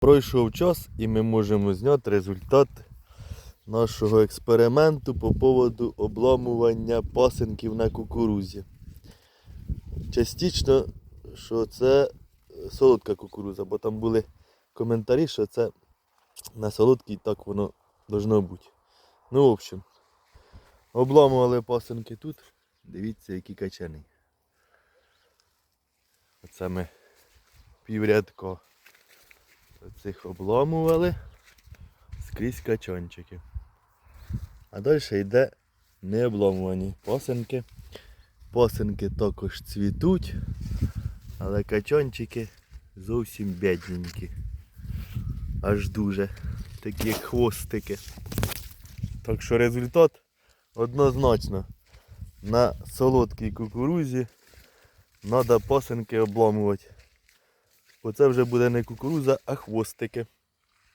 Пройшов час і ми можемо зняти результат нашого експерименту по поводу обламування пасинків на кукурузі. Частично, що це солодка кукуруза, бо там були коментарі, що це на солодкій так воно должно бути. Ну, в общем, обламували пасинки тут. Дивіться, які качани. Оце ми піврядко цих обламували скрізь качанчики. А далі йде необламувані пасинки. Пасинки також цвітуть, але качанчики зовсім бідненькі. Аж дуже такі хвостики. Так що результат однозначно на солодкій кукурузі треба пасинки обламувати. Бо це вже буде не кукуруза, а хвостики.